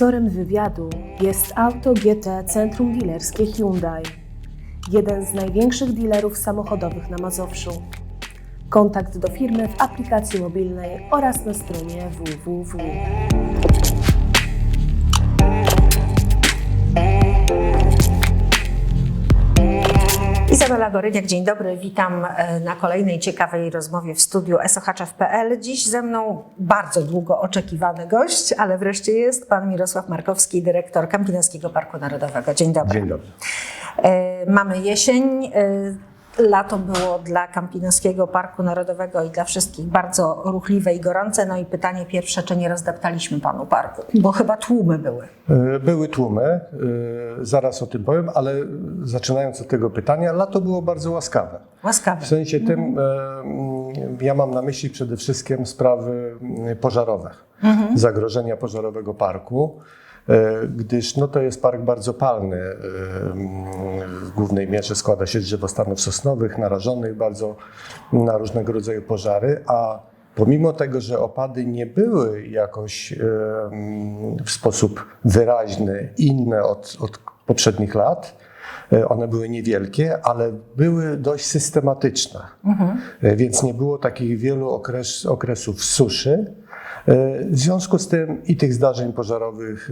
Sponsorem wywiadu jest Auto GT Centrum Dealerskie Hyundai, jeden z największych dealerów samochodowych na Mazowszu. Kontakt do firmy w aplikacji mobilnej oraz na stronie www. Izabela Goryniak, dzień dobry. Witam e, na kolejnej ciekawej rozmowie w studiu SOHF.pl. Dziś ze mną bardzo długo oczekiwany gość, ale wreszcie jest pan Mirosław Markowski, dyrektor Kampinoskiego Parku Narodowego. Dzień dobry. Dzień dobry. E, Mamy jesień. E, Lato było dla Kampinoskiego Parku Narodowego i dla wszystkich bardzo ruchliwe i gorące. No i pytanie pierwsze, czy nie rozdeptaliśmy panu parku? Bo chyba tłumy były. E, Były tłumy, e, zaraz o tym powiem, ale zaczynając od tego pytania, lato było bardzo łaskawe. Łaskawe. W sensie tym, e, mm, ja mam na myśli przede wszystkim sprawy mm, pożarowe, zagrożenia pożarowego parku, e, gdyż no, to jest park bardzo palny. e, W głównej mierze składa się z drzewostanów sosnowych, narażonych bardzo na różnego rodzaju pożary, a Pomimo tego, że opady nie były jakoś e, mm, w sposób wyraźny inne od, od poprzednich lat, e, one były niewielkie, ale były dość systematyczne. E, Więc nie było takich wielu okres, okresów suszy. E, W związku z tym i tych zdarzeń pożarowych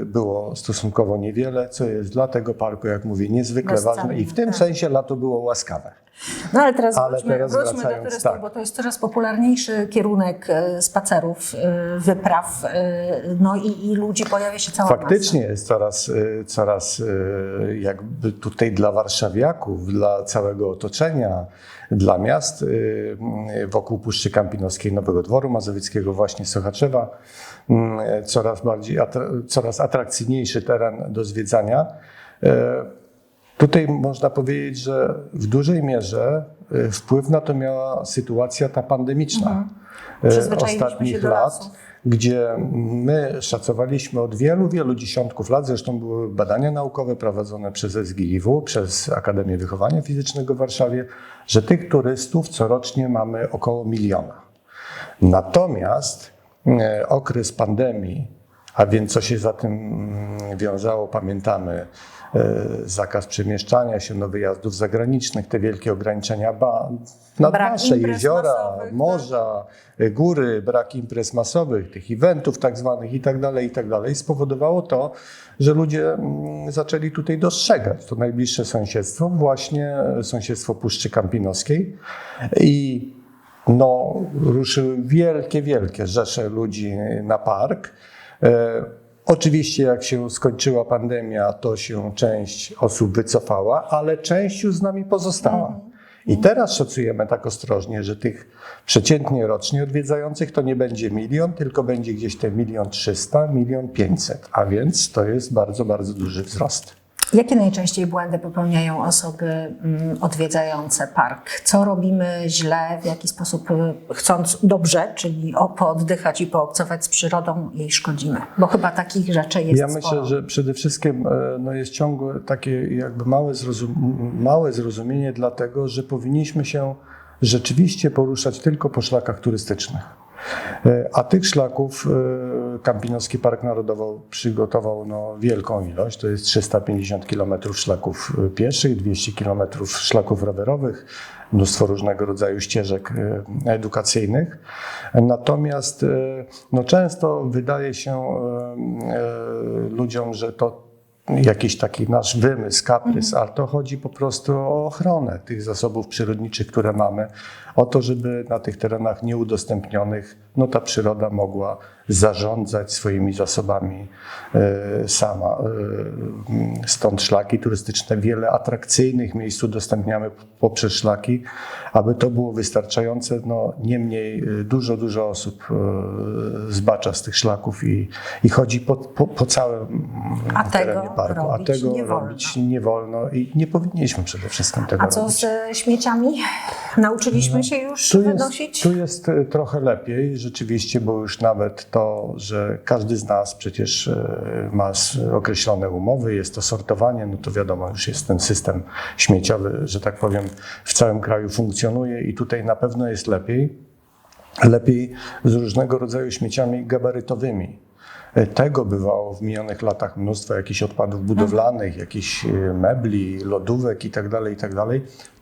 e, było stosunkowo niewiele, co jest dla tego parku, jak mówię, niezwykle Bezcenne, ważne i w tym tak. sensie lato było łaskawe. No ale teraz Ale wróćmy, teraz wróćmy do turystów, tak. bo to jest coraz popularniejszy kierunek e, spacerów, e, wypraw, e, no i, i ludzi pojawia się cała Faktycznie jest coraz, coraz jakby tutaj dla warszawiaków, dla całego otoczenia, dla miast wokół Puszczy Kampinoskiej, Nowego Dworu Mazowieckiego, właśnie Sochaczewa, coraz bardziej, coraz atrakcyjniejszy teren do zwiedzania. Y, Tutaj można powiedzieć, że w dużej mierze y, wpływ na to miała sytuacja ta pandemiczna y, Przyzwyczailiśmy się ostatnich lat gdzie my szacowaliśmy od wielu, wielu dziesiątków lat, zresztą były badania naukowe prowadzone przez SGIW, przez Akademię Wychowania Fizycznego w Warszawie, że tych turystów corocznie mamy około miliona. Natomiast e, okres pandemii, a więc co się za tym mm, wiązało, pamiętamy, zakaz przemieszczania się, no wyjazdów zagranicznych, te wielkie ograniczenia ba, nad Brak nasze jeziora, masowych, tak. morza, e, góry, brak imprez masowych, tych eventów tak zwanych i tak dalej, i tak dalej, spowodowało to, że ludzie mm, zaczęli tutaj dostrzegać to najbliższe sąsiedztwo, właśnie e, sąsiedztwo Puszczy Kampinoskiej i no, ruszyły wielkie, wielkie rzesze ludzi na park. Oczywiście, jak się skończyła pandemia, to się część osób wycofała, ale część już z nami pozostała. I teraz szacujemy tak ostrożnie, że tych przeciętnie rocznie odwiedzających to nie będzie milion, tylko będzie gdzieś te milion trzysta, milion pięćset, a więc to jest bardzo, bardzo duży wzrost. Jakie najczęściej błędy popełniają osoby mm, odwiedzające park? Co robimy źle, w jaki sposób y, chcąc dobrze, czyli pooddychać i poobcować z przyrodą, jej szkodzimy? Bo chyba takich rzeczy jest Ja sporo. myślę, że przede wszystkim e, no, jest ciągłe takie jakby małe, zrozum- małe zrozumienie dlatego, że powinniśmy się rzeczywiście poruszać tylko po szlakach turystycznych. E, A tych szlaków e, Kampinoski Park Narodowy przygotował no, wielką ilość. To jest 350 km szlaków e, pieszych, 200 km szlaków rowerowych, mnóstwo różnego rodzaju ścieżek e, edukacyjnych. Natomiast e, no, często wydaje się ludziom, że to jakiś taki nasz wymysł, kaprys, ale to chodzi po prostu o ochronę tych zasobów przyrodniczych, które mamy, o to, żeby na tych terenach nieudostępnionych no, ta przyroda mogła zarządzać swoimi zasobami e, sama. E, stąd szlaki turystyczne, wiele atrakcyjnych miejsc udostępniamy poprzez szlaki, aby to było wystarczające. No, niemniej e, dużo, dużo osób zbacza z tych szlaków i, i chodzi po, po, po całym A terenie parku, a robić tego nie wolno. robić nie wolno i nie powinniśmy przede wszystkim tego A co robić. z śmieciami? Nauczyliśmy się już Tu jest, wynosić? tu jest e, trochę lepiej rzeczywiście, bo już nawet to, że każdy z nas przecież e, ma określone umowy, jest to sortowanie, no to wiadomo, już jest ten system śmieciowy, że tak powiem, w całym kraju funkcjonuje i tutaj na pewno jest lepiej. Lepiej z różnego rodzaju śmieciami gabarytowymi. Tego bywało w minionych latach mnóstwo jakichś odpadów budowlanych, jakichś e, mebli, lodówek itd., itd.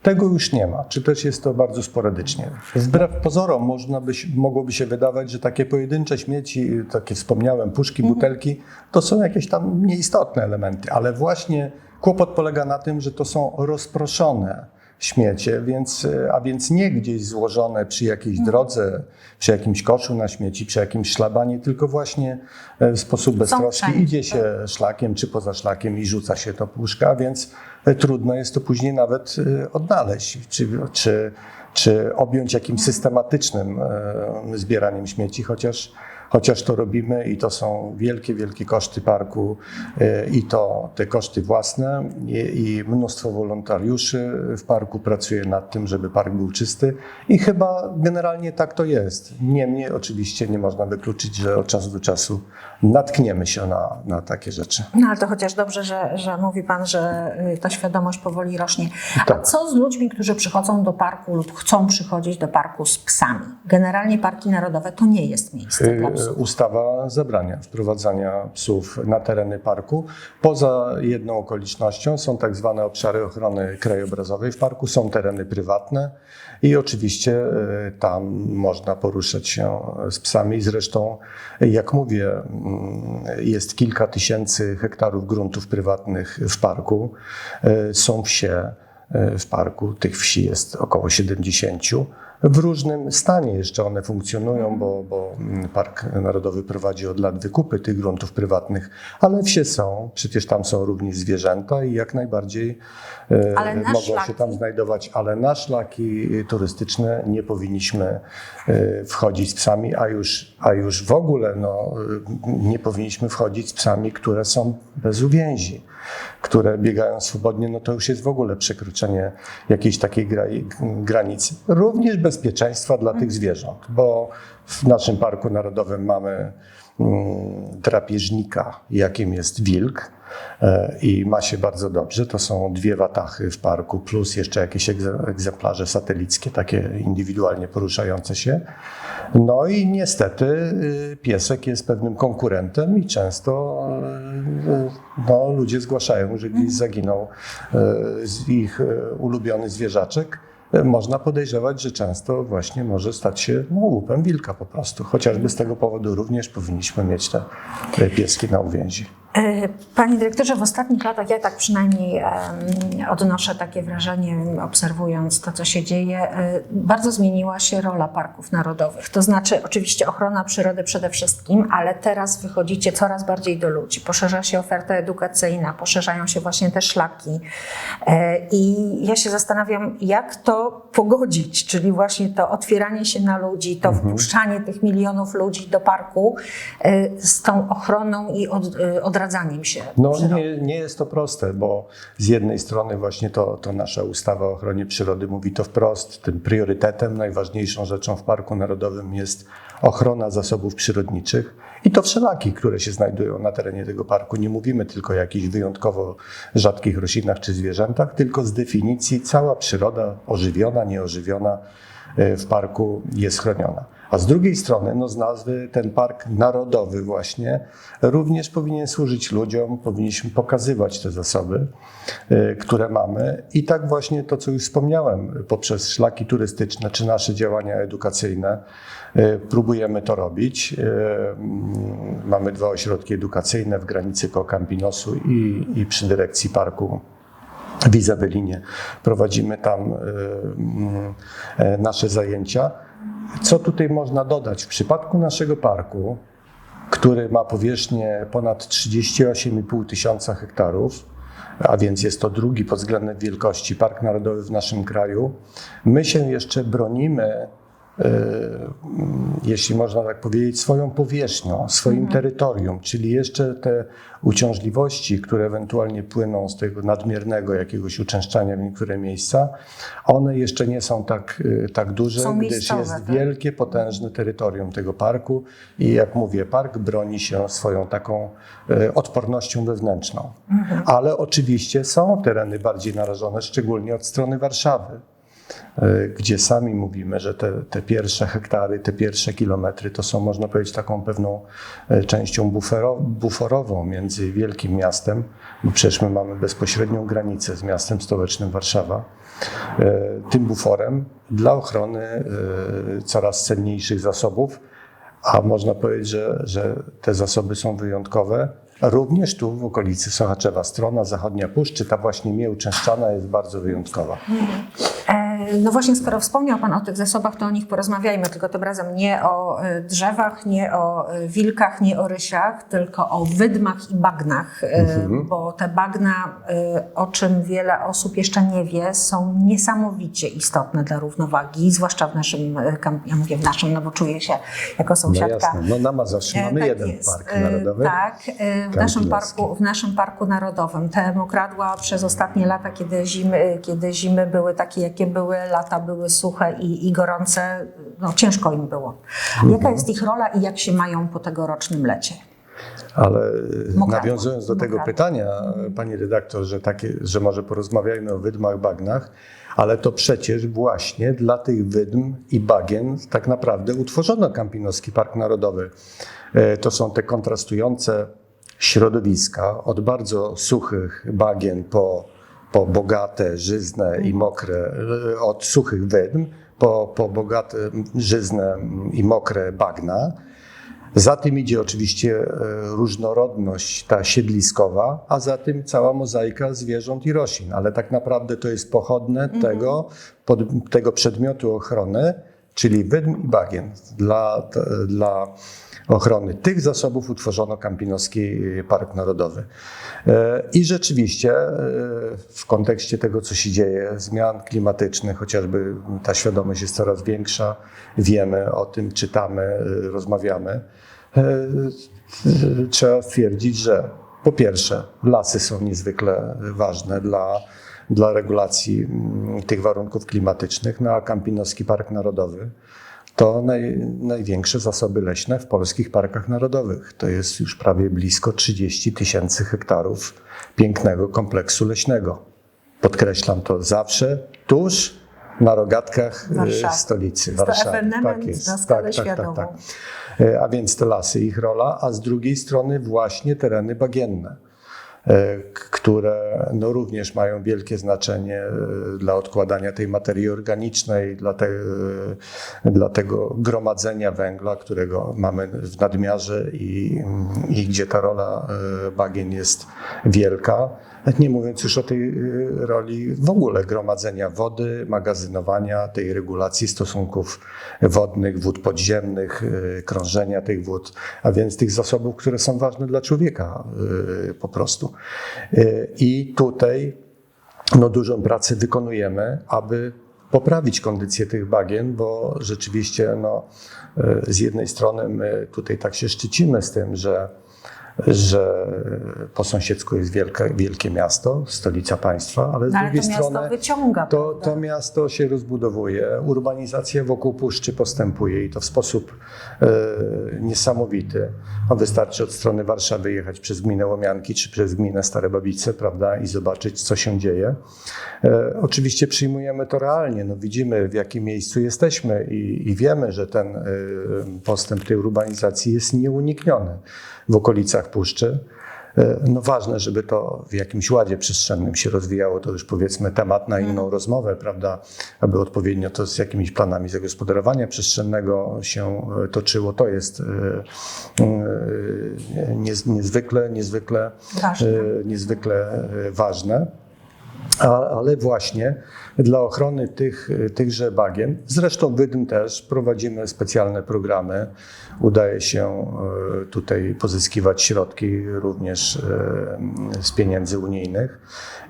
Tego już nie ma, czy też jest to bardzo sporadycznie. Wbrew pozorom można by, mogłoby się wydawać, że takie pojedyncze śmieci, e, takie wspomniałem, puszki, butelki, to są jakieś tam nieistotne elementy, ale właśnie kłopot polega na tym, że to są rozproszone śmiecie, więc, e, a więc nie gdzieś złożone przy jakiejś drodze, przy jakimś koszu na śmieci, przy jakimś szlabanie, tylko właśnie e, w sposób beztroski idzie się szlakiem czy poza szlakiem i rzuca się to puszka, więc e, trudno jest to później nawet odnaleźć, czy, czy, czy objąć jakimś systematycznym e, zbieraniem śmieci, chociaż chociaż to robimy i to są wielkie, wielkie koszty parku e, i to te koszty własne i, i mnóstwo wolontariuszy w parku pracuje nad tym, żeby park był czysty i chyba generalnie tak to jest. Niemniej oczywiście nie można wykluczyć, że od czasu do czasu natkniemy się na, na takie rzeczy. No ale to chociaż dobrze, że, że mówi Pan, że y, ta świadomość powoli rośnie. A Tak. co z ludźmi, którzy przychodzą do parku lub chcą przychodzić do parku z psami? Generalnie parki narodowe to nie jest miejsce dla Y, psów. Ustawa zabrania wprowadzania psów na tereny parku. Poza jedną okolicznością są tak zwane obszary ochrony krajobrazowej w parku, są tereny prywatne i oczywiście y, tam można poruszać się z psami. Zresztą, jak mówię, mm, jest kilka tysięcy hektarów gruntów prywatnych w parku. Y, Są wsie y, w parku, tych wsi jest około 70. W różnym stanie jeszcze one funkcjonują, bo, bo mm, Park Narodowy prowadzi od lat wykupy tych gruntów prywatnych, ale wsie są, przecież tam są również zwierzęta i jak najbardziej e, Ale mogą się szlaki? tam znajdować, ale na szlaki turystyczne nie powinniśmy e, wchodzić z psami, a już, a już w ogóle no, e, nie powinniśmy wchodzić z psami, które są bez uwięzi które biegają swobodnie, no to już jest w ogóle przekroczenie jakiejś takiej gra, granicy. Również bezpieczeństwa dla tych zwierząt, bo w naszym Parku Narodowym mamy mm, drapieżnika, jakim jest wilk e, i ma się bardzo dobrze. To są dwie watachy w parku, plus jeszcze jakieś egze- egzemplarze satelickie, takie indywidualnie poruszające się. No i niestety y, piesek jest pewnym konkurentem i często y, no, ludzie zgłaszają, że gdzieś zaginął y, z ich y, ulubiony zwierzaczek. Można podejrzewać, że często właśnie może stać się no, łupem wilka po prostu. Chociażby z tego powodu również powinniśmy mieć te pieski na uwięzi. E, Panie dyrektorze, w ostatnich latach, ja tak przynajmniej odnoszę takie wrażenie, obserwując to, co się dzieje, e, bardzo zmieniła się rola parków narodowych. To znaczy, oczywiście ochrona przyrody przede wszystkim, ale teraz wychodzicie coraz bardziej do ludzi. Poszerza się oferta edukacyjna, poszerzają się właśnie te szlaki. E, I ja się zastanawiam, jak to pogodzić, czyli właśnie to otwieranie się na ludzi, to wpuszczanie tych milionów ludzi do parku z tą ochroną i od, e, odradzaniem się. No nie, nie jest to proste, bo z jednej strony właśnie to, to nasza ustawa o ochronie przyrody mówi to wprost. Tym priorytetem, najważniejszą rzeczą w Parku Narodowym jest ochrona zasobów przyrodniczych i to wszelakich, które się znajdują na terenie tego parku. Nie mówimy tylko o jakichś wyjątkowo rzadkich roślinach czy zwierzętach, tylko z definicji cała przyroda ożywiona, nieożywiona e, w parku jest chroniona. A z drugiej strony, no z nazwy ten park narodowy właśnie również powinien służyć ludziom, powinniśmy pokazywać te zasoby, y, które mamy. I tak właśnie to, co już wspomniałem, poprzez szlaki turystyczne czy nasze działania edukacyjne y, próbujemy to robić. Y, mm, Mamy dwa ośrodki edukacyjne w granicy koło Campinosu i, i przy dyrekcji parku w Izabelinie. Prowadzimy tam mm, nasze zajęcia. Co tutaj można dodać? W przypadku naszego parku, który ma powierzchnię ponad 38,5 tysiąca hektarów, a więc jest to drugi pod względem wielkości park narodowy w naszym kraju, my się jeszcze bronimy jeśli można tak powiedzieć, swoją powierzchnią, swoim terytorium, czyli jeszcze te uciążliwości, które ewentualnie płyną z tego nadmiernego jakiegoś uczęszczania w niektóre miejsca, one jeszcze nie są tak, y, tak duże, Są gdyż miejscowe, jest tak? wielkie, potężne terytorium tego parku i jak mówię, park broni się swoją taką e, odpornością wewnętrzną. Ale oczywiście są tereny bardziej narażone, szczególnie od strony Warszawy. E, gdzie sami mówimy, że te, te pierwsze hektary, te pierwsze kilometry to są, można powiedzieć, taką pewną e, częścią buforową między wielkim miastem, bo przecież my mamy bezpośrednią granicę z miastem stołecznym Warszawa, e, tym buforem dla ochrony coraz cenniejszych zasobów, a można powiedzieć, że, że te zasoby są wyjątkowe. Również tu w okolicy Sochaczewa, strona zachodnia puszczy, ta właśnie Mieju-Częszczana jest bardzo wyjątkowa. No właśnie, skoro wspomniał Pan o tych zasobach, to o nich porozmawiajmy, tylko tym razem nie o e, drzewach, nie o e, wilkach, nie o rysiach, tylko o wydmach i bagnach, e, bo te bagna, o czym wiele osób jeszcze nie wie, są niesamowicie istotne dla równowagi, zwłaszcza w naszym, ja mówię w naszym, no bo czuję się jako No sąsiadka. jasne, no na Mazowszu mamy tak jeden jest. park narodowy. Tak, w naszym, parku, w naszym parku narodowym. Te mokradła przez ostatnie lata, kiedy zimy, kiedy zimy były takie, jakie były, lata były suche i, i gorące, no ciężko im było. Mhm. Jaka jest ich rola i jak się mają po tegorocznym lecie? Ale Mokradło. nawiązując do tego Mokradło. pytania, pani redaktor, że, takie, że może porozmawiajmy o wydmach, bagnach, ale to przecież właśnie dla tych wydm i bagien tak naprawdę utworzono Kampinoski Park Narodowy. E, To są te kontrastujące środowiska od bardzo suchych bagien po, po bogate, żyzne i mokre, e, od suchych wydm po, po bogate, żyzne i mokre bagna. Za tym idzie oczywiście e, różnorodność ta siedliskowa, a za tym cała mozaika zwierząt i roślin, ale tak naprawdę to jest pochodne tego, pod, tego przedmiotu ochrony, czyli wydm i bagien. Dla, dla ochrony tych zasobów utworzono Kampinoski Park Narodowy. E, I rzeczywiście e, w kontekście tego, co się dzieje, zmian klimatycznych, chociażby ta świadomość jest coraz większa, wiemy o tym, czytamy, e, rozmawiamy, trzeba stwierdzić, że po pierwsze lasy są niezwykle ważne dla, dla regulacji mm, tych warunków klimatycznych, no a Kampinoski Park Narodowy to naj, największe zasoby leśne w polskich parkach narodowych. To jest już prawie blisko 30 tysięcy hektarów pięknego kompleksu leśnego. Podkreślam to zawsze tuż na rogatkach e, Warszawy. stolicy Jest to Warszawy. ewenement na skalę światową. E, A więc te lasy, ich rola, a z drugiej strony właśnie tereny bagienne, które no również mają wielkie znaczenie e, dla odkładania tej materii organicznej, dla, te, e, dla tego gromadzenia węgla, którego mamy w nadmiarze i, i gdzie ta rola e, bagien jest wielka. Nie mówiąc już o tej e, roli w ogóle gromadzenia wody, magazynowania, tej regulacji stosunków wodnych, wód podziemnych, e, krążenia tych wód, a więc tych zasobów, które są ważne dla człowieka e, po prostu. I tutaj no, dużą pracę wykonujemy, aby poprawić kondycję tych bagien, bo rzeczywiście no, z jednej strony my tutaj tak się szczycimy z tym, że że po sąsiedzku jest wielkie, wielkie miasto, stolica państwa, ale z No, ale drugiej to miasto strony wyciąga, to, to miasto się rozbudowuje, urbanizacja wokół puszczy postępuje i to w sposób e, niesamowity. A wystarczy od strony Warszawy jechać przez gminę Łomianki czy przez gminę Stare Babice, prawda, i zobaczyć, co się dzieje. E, oczywiście przyjmujemy to realnie, no, widzimy, w jakim miejscu jesteśmy i, i wiemy, że ten e, postęp tej urbanizacji jest nieunikniony w okolicach puszczy. E, No ważne, żeby to w jakimś ładzie przestrzennym się rozwijało, to już powiedzmy temat na inną rozmowę, prawda, aby odpowiednio to z jakimiś planami zagospodarowania przestrzennego się e, toczyło. To jest e, niez, niezwykle, niezwykle, Ważne. niezwykle ważne. Ale właśnie dla ochrony tych, tychże bagien, zresztą Wydm też prowadzimy specjalne programy. Udaje się e, tutaj pozyskiwać środki również e, z pieniędzy unijnych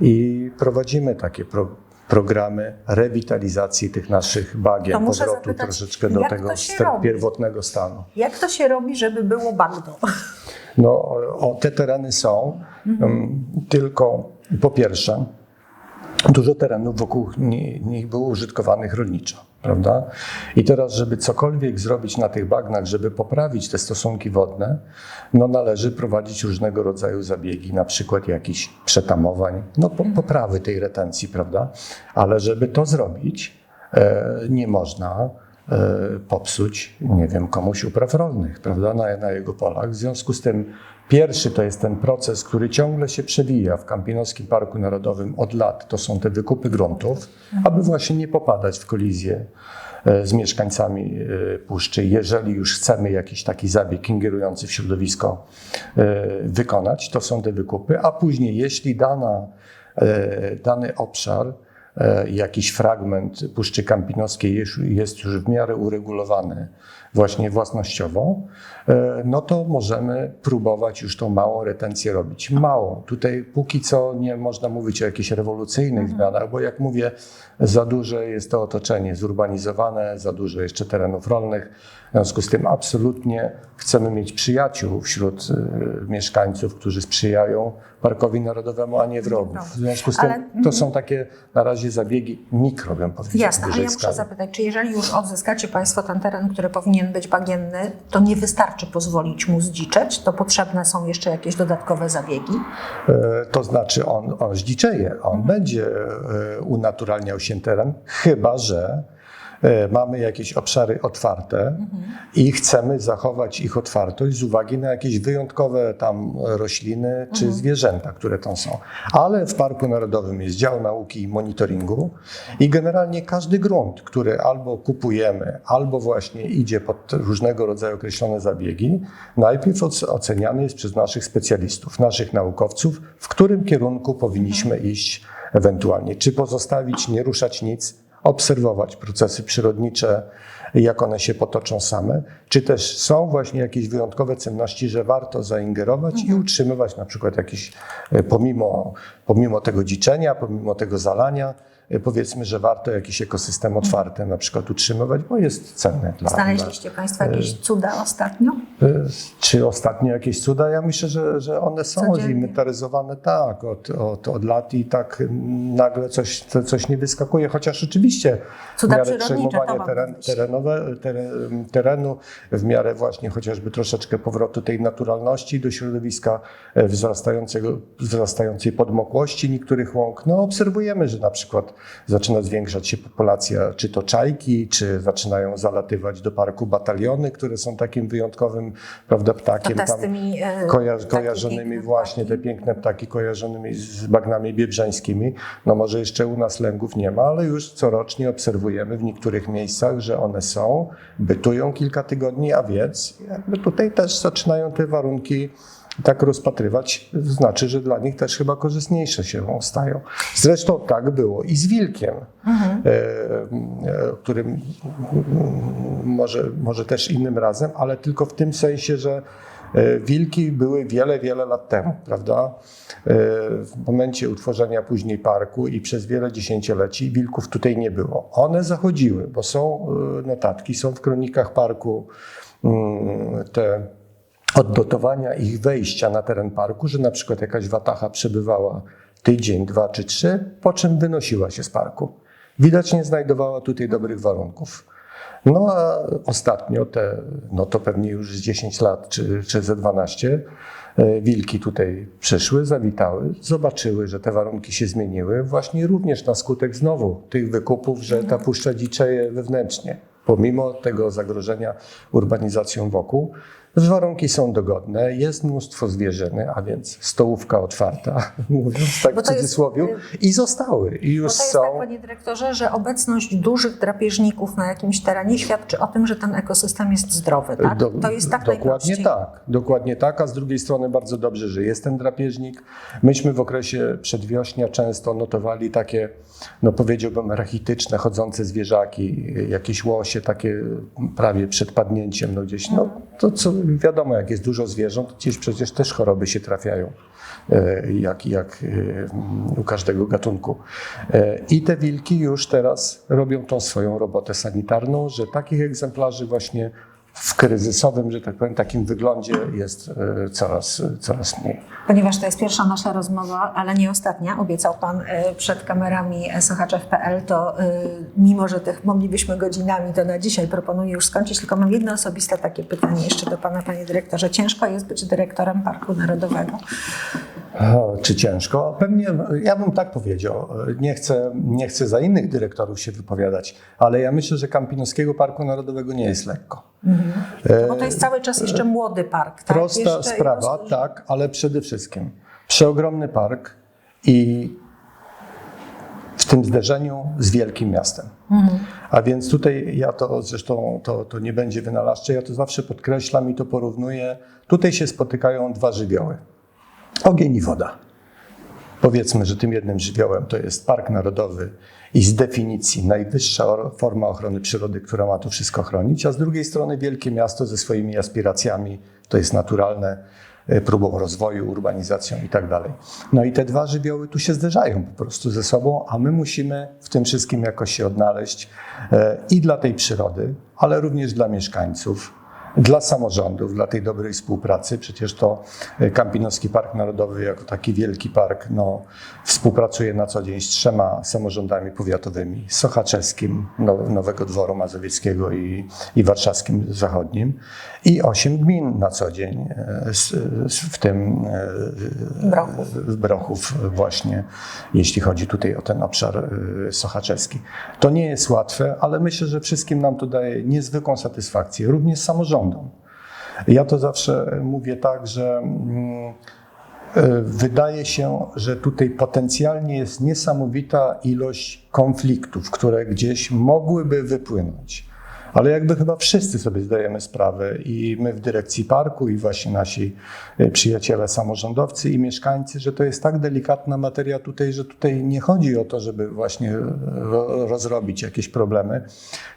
i prowadzimy takie pro, programy rewitalizacji tych naszych bagien, To muszę powrotu zapytać, troszeczkę do tego pierwotnego stanu. Jak to się robi, żeby było bagno? No, o, te tereny są, um, tylko po pierwsze, dużo terenów wokół ni- nich było użytkowanych rolniczo, prawda? I teraz, żeby cokolwiek zrobić na tych bagnach, żeby poprawić te stosunki wodne, no należy prowadzić różnego rodzaju zabiegi, na przykład jakichś przetamowań, no po, poprawy tej retencji, prawda? Ale żeby to zrobić, e, nie można e, popsuć, nie wiem, komuś upraw rolnych, prawda, na, na jego polach. W związku z tym pierwszy to jest ten proces, który ciągle się przewija w Kampinoskim Parku Narodowym od lat. To są te wykupy gruntów, aby właśnie nie popadać w kolizję e, z mieszkańcami e, puszczy. Jeżeli już chcemy jakiś taki zabieg ingerujący w środowisko e, wykonać, to są te wykupy, a później jeśli dana, dany obszar jakiś fragment Puszczy Kampinoskiej jest już w miarę uregulowany właśnie własnościowo, e, no to możemy próbować już tą małą retencję robić. Małą. Tutaj póki co nie można mówić o jakichś rewolucyjnych zmianach, bo jak mówię, za duże jest to otoczenie zurbanizowane, za dużo jeszcze terenów rolnych. W związku z tym absolutnie chcemy mieć przyjaciół wśród e, mieszkańców, którzy sprzyjają Parkowi Narodowemu, a nie wrogów. W związku z tym Ale- to są takie na razie zabiegi mikro, bym powiedział. Jasne, ale ja muszę skali. zapytać, czy jeżeli już odzyskacie Państwo ten teren, który powinien być bagienny, to nie wystarczy pozwolić mu zdziczeć, to potrzebne są jeszcze jakieś dodatkowe zabiegi? E, To znaczy on, on zdziczeje, on będzie e, unaturalniał się teren, chyba że mamy jakieś obszary otwarte i chcemy zachować ich otwartość z uwagi na jakieś wyjątkowe tam rośliny czy zwierzęta, które tam są. Ale w Parku Narodowym jest dział nauki i monitoringu i generalnie każdy grunt, który albo kupujemy, albo właśnie idzie pod różnego rodzaju określone zabiegi, najpierw oc- oceniany jest przez naszych specjalistów, naszych naukowców, w którym kierunku powinniśmy iść ewentualnie. Czy pozostawić, nie ruszać nic, obserwować procesy przyrodnicze, jak one się potoczą same, czy też są właśnie jakieś wyjątkowe cenności, że warto zaingerować i utrzymywać na przykład jakieś, e, pomimo, pomimo tego dziczenia, pomimo tego zalania, e, powiedzmy, że warto jakiś ekosystem otwarty na przykład utrzymywać, bo jest cenny dla, Znaleźliście Państwo jakieś cuda ostatnio? dla e, Czy ostatnio jakieś cuda? Ja myślę, że, że one są Codziennie. zinwentaryzowane tak od, od, od lat i tak nagle coś, co- coś nie wyskakuje, chociaż oczywiście Cuda w miarę mam teren, myśli. Terenowe, terenu, w miarę właśnie chociażby troszeczkę powrotu tej naturalności do środowiska, e, wzrastającego, wzrastającej podmokłości niektórych łąk, no obserwujemy, że na przykład zaczyna zwiększać się populacja, czy to czajki, czy zaczynają zalatywać do parku bataliony, które są takim wyjątkowym, prawda, ptakiem. Te z tam e, koja, takie kojarzonymi właśnie, te piękne ptaki kojarzonymi z bagnami biebrzańskimi. No może jeszcze u nas lęgów nie ma, ale już corocznie obserwujemy w niektórych miejscach, że one są, bytują kilka tygodni, a więc jakby tutaj też zaczynają te warunki tak rozpatrywać, znaczy, że dla nich też chyba korzystniejsze się stają. Zresztą tak było i z wilkiem, e, e, którym może, może też innym razem, ale tylko w tym sensie, że wilki były wiele, wiele lat temu, prawda? E, W momencie utworzenia później parku i przez wiele dziesięcioleci wilków tutaj nie było. One zachodziły, bo są e, notatki, są w kronikach parku mm, te odnotowania ich wejścia na teren parku, że na przykład jakaś watacha przebywała tydzień, dwa czy trzy, po czym wynosiła się z parku. Widać nie znajdowała tutaj dobrych warunków. No a ostatnio te, no to pewnie już z 10 lat czy, czy ze 12, e, wilki tutaj przyszły, zawitały, zobaczyły, że te warunki się zmieniły, właśnie również na skutek znowu tych wykupów, że ta puszcza dziczeje wewnętrznie. Pomimo tego zagrożenia urbanizacją wokół, warunki są dogodne, jest mnóstwo zwierzyny, a więc stołówka otwarta, mówiąc tak w cudzysłowie, i zostały, i już to jest są. tak, panie dyrektorze, że obecność dużych drapieżników na jakimś terenie świadczy o tym, że ten ekosystem jest zdrowy, tak? Do- to jest tak Dokładnie tak, dokładnie tak, a z drugiej strony bardzo dobrze, że jest ten drapieżnik. Myśmy w okresie przedwiośnia często notowali takie, no powiedziałbym, rachityczne, chodzące zwierzaki, jakieś łosie takie prawie przed padnięciem, no gdzieś, no to co wiadomo, jak jest dużo zwierząt, gdzieś przecież też choroby się trafiają. e, Jak, jak e, u każdego gatunku. E, I te wilki już teraz robią tą swoją robotę sanitarną, że takich egzemplarzy właśnie w kryzysowym, że tak powiem, takim wyglądzie jest e, coraz, coraz mniej. Ponieważ to jest pierwsza nasza rozmowa, ale nie ostatnia, obiecał Pan e, przed kamerami SOHF.pl, to e, mimo, że tych moglibyśmy godzinami, to na dzisiaj proponuję już skończyć, tylko mam jedno osobiste takie pytanie jeszcze do Pana, Panie Dyrektorze. Ciężko jest być dyrektorem Parku Narodowego. O, czy ciężko? Pewnie, ja bym tak powiedział. Nie chcę, nie chcę za innych dyrektorów się wypowiadać, ale ja myślę, że Kampinoskiego Parku Narodowego nie jest lekko. No bo to jest cały czas jeszcze młody park, tak? Prosta jeszcze sprawa, tak, ale przede wszystkim przeogromny park i w tym zderzeniu z wielkim miastem. A więc tutaj ja to zresztą to, to nie będzie wynalazcze, ja to zawsze podkreślam i to porównuję. Tutaj się spotykają dwa żywioły: ogień i woda. Powiedzmy, że tym jednym żywiołem to jest Park Narodowy i z definicji najwyższa or- forma ochrony przyrody, która ma to wszystko chronić, a z drugiej strony wielkie miasto ze swoimi aspiracjami, to jest naturalne, e, próbą rozwoju, urbanizacją i tak dalej. No i te dwa żywioły tu się zderzają po prostu ze sobą, a my musimy w tym wszystkim jakoś się odnaleźć e, i dla tej przyrody, ale również dla mieszkańców, dla samorządów, dla tej dobrej współpracy. Przecież to e, Kampinoski Park Narodowy jako taki wielki park no, współpracuje na co dzień z trzema samorządami powiatowymi, Sochaczewskim, no, Nowego Dworu Mazowieckiego i, i Warszawskim Zachodnim i osiem gmin na co dzień, e, w tym e, Brochów. w Brochów właśnie, jeśli chodzi tutaj o ten obszar sochaczewski. To nie jest łatwe, ale myślę, że wszystkim nam to daje niezwykłą satysfakcję, również samorządom. Ja to zawsze mówię tak, że mm, y, wydaje się, że tutaj potencjalnie jest niesamowita ilość konfliktów, które gdzieś mogłyby wypłynąć. Ale jakby chyba wszyscy sobie zdajemy sprawę i my w dyrekcji parku i właśnie nasi e, przyjaciele samorządowcy i mieszkańcy, że to jest tak delikatna materia tutaj, że tutaj nie chodzi o to, żeby właśnie ro- rozrobić jakieś problemy,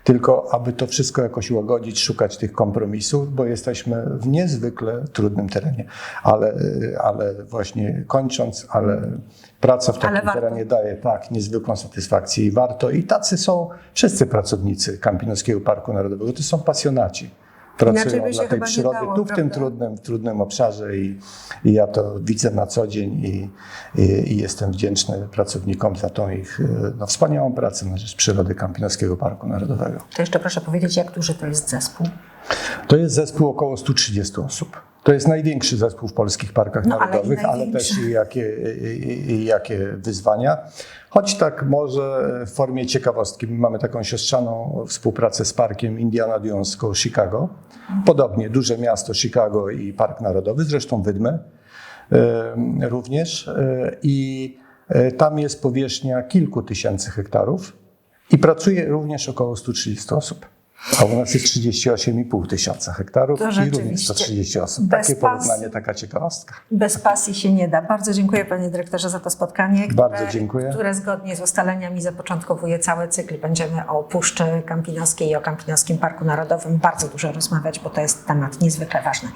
tylko aby to wszystko jakoś łagodzić, szukać tych kompromisów, bo jesteśmy w niezwykle trudnym terenie. Ale, e, ale właśnie kończąc, ale praca w takim terenie daje tak niezwykłą satysfakcję i warto. I tacy są wszyscy pracownicy Kampinoskiego Parku Narodowego. To są pasjonaci. Pracują dla tej przyrody dało, tu w tym trudnym, trudnym obszarze i, i ja to widzę na co dzień i, i, i jestem wdzięczny pracownikom za tą ich e, no, wspaniałą pracę na rzecz przyrody Kampinoskiego Parku Narodowego. To jeszcze proszę powiedzieć, jak duży to jest zespół? To jest zespół około 130 osób. To jest największy zespół w polskich parkach No, ale narodowych, ale, największy. też i jakie, jakie wyzwania. Choć tak może w formie ciekawostki, my mamy taką siostrzaną współpracę z parkiem Indiana Jones koło Chicago. Podobnie duże miasto Chicago i Park Narodowy, zresztą Wydmy e, również. E, I e, tam jest powierzchnia kilku tysięcy hektarów i pracuje również około 130 osób. A u nas jest 38,5 tysiąca hektarów To i również rzeczywiście 130 osób. bez Takie porównanie, taka ciekawostka. Bez pasji się nie da. Bardzo dziękuję panie dyrektorze za to spotkanie. Bardzo które, dziękuję. Które zgodnie z ustaleniami zapoczątkowuje cały cykl. Będziemy o Puszczy Kampinoskiej i o Kampinoskim Parku Narodowym bardzo dużo rozmawiać, bo to jest temat niezwykle ważny.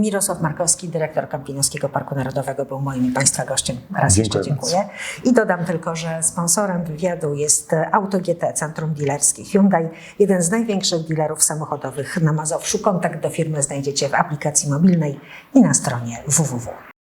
Mirosław Markowski, dyrektor Kampinoskiego Parku Narodowego był moim i państwa gościem. Raz Dziękuję jeszcze dziękuję. I dodam tylko, że sponsorem wywiadu jest Auto GT, Centrum Dealerskie Hyundai, jeden z największych dealerów samochodowych na Mazowszu. Kontakt do firmy znajdziecie w aplikacji mobilnej i na stronie www.